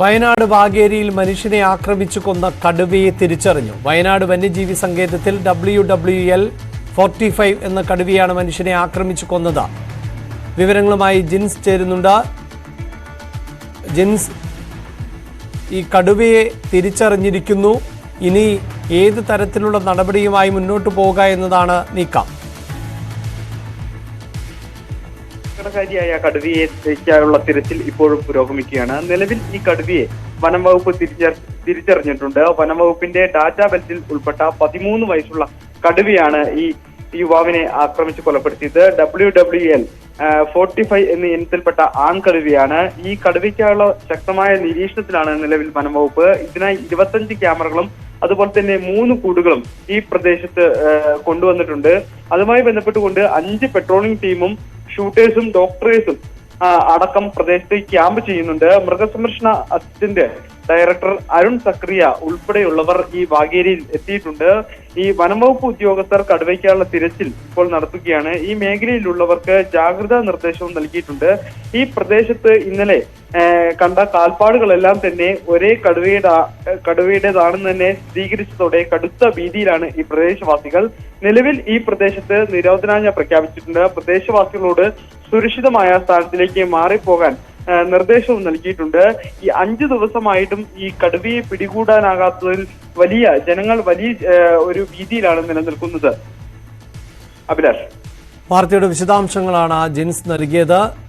വയനാട് വാഗേരിയിൽ മനുഷ്യനെ ആക്രമിച്ചു കൊന്ന കടുവയെ തിരിച്ചറിഞ്ഞു. വയനാട് വന്യജീവി സങ്കേതത്തിൽ W W L forty five എന്ന കടുവയാണ് മനുഷ്യനെ ആക്രമിച്ചു കൊന്നത്. വിവരങ്ങളുമായി ജിൻസ് ചേരുന്നുണ്ട്. ജിൻസ് ഈ കടുവയെ തിരിച്ചറിഞ്ഞിരിക്കുന്നു. ഇനി ഏത് തരത്തിലുള്ള നടപടിയുമായി മുന്നോട്ട് പോവുക എന്നതാണ് നീക്കം. അപകടകാരിയായ കടുവയെ തിരിക്കാനുള്ള തിരച്ചിൽ ഇപ്പോഴും പുരോഗമിക്കുകയാണ്. നിലവിൽ ഈ കടുവയെ വനം വകുപ്പ് തിരിച്ചറി തിരിച്ചറിഞ്ഞിട്ടുണ്ട്. വനം വകുപ്പിന്റെ ഡാറ്റാ ബെൽറ്റിൽ ഉൾപ്പെട്ട പതിമൂന്ന് വയസ്സുള്ള കടുവയാണ് ഈ യുവാവിനെ ആക്രമിച്ച് കൊലപ്പെടുത്തിയത്. W W L forty five എന്ന ഇനത്തിൽപ്പെട്ട ആൺകടുവയാണ്. ഈ കടുവയ്ക്കായുള്ള ശക്തമായ നിരീക്ഷണത്തിലാണ് നിലവിൽ വനം വകുപ്പ്. ഇതിനായി ഇരുപത്തഞ്ച് ക്യാമറകളും അതുപോലെ തന്നെ മൂന്ന് കൂടുകളും ഈ പ്രദേശത്ത് കൊണ്ടുവന്നിട്ടുണ്ട്. അതുമായി ബന്ധപ്പെട്ടുകൊണ്ട് അഞ്ച് പെട്രോളിംഗ് ടീമും ഷൂട്ടേഴ്സും ഡോക്ടറേഴ്സും അടക്കം പ്രദേശത്തേക്ക് ക്യാമ്പ് ചെയ്യുന്നുണ്ട്. മൃഗസംരക്ഷണ അസിസ്റ്റന്റ് ഡയറക്ടർ അരുൺ സക്രിയ ഉൾപ്പെടെയുള്ളവർ ഈ വാഗേരിയിൽ എത്തിയിട്ടുണ്ട്. ഈ വനംവകുപ്പ് ഉദ്യോഗസ്ഥർ കടുവയ്ക്കാനുള്ള തിരച്ചിൽ ഇപ്പോൾ നടത്തുകയാണ്. ഈ മേഖലയിലുള്ളവർക്ക് ജാഗ്രതാ നിർദ്ദേശവും നൽകിയിട്ടുണ്ട്. ഈ പ്രദേശത്ത് ഇന്നലെ കണ്ട കാൽപ്പാടുകളെല്ലാം തന്നെ ഒരേ കടുവയുടെ കടുവയുടേതാണെന്ന് തന്നെ സ്ഥിരീകരിച്ചതോടെ കടുത്ത ഭീതിയിലാണ് ഈ പ്രദേശവാസികൾ. നിലവിൽ ഈ പ്രദേശത്ത് നിരോധനാജ്ഞ പ്രഖ്യാപിച്ചിട്ടുണ്ട്. പ്രദേശവാസികളോട് സുരക്ഷിതമായ സ്ഥാനത്തിലേക്ക് മാറിപ്പോകാൻ നിർദ്ദേശവും നൽകിയിട്ടുണ്ട്. ഈ അഞ്ചു ദിവസമായിട്ടും ഈ കടുവയെ പിടികൂടാനാകാത്തതിൽ വലിയ ജനങ്ങൾ വലിയ ഒരു ഭീതിയിലാണ് നിലനിൽക്കുന്നത്. അഭിലാഷ്. വാർത്തയുടെ വിശദാംശങ്ങളാണ് ജിൻസ് നൽകിയത്.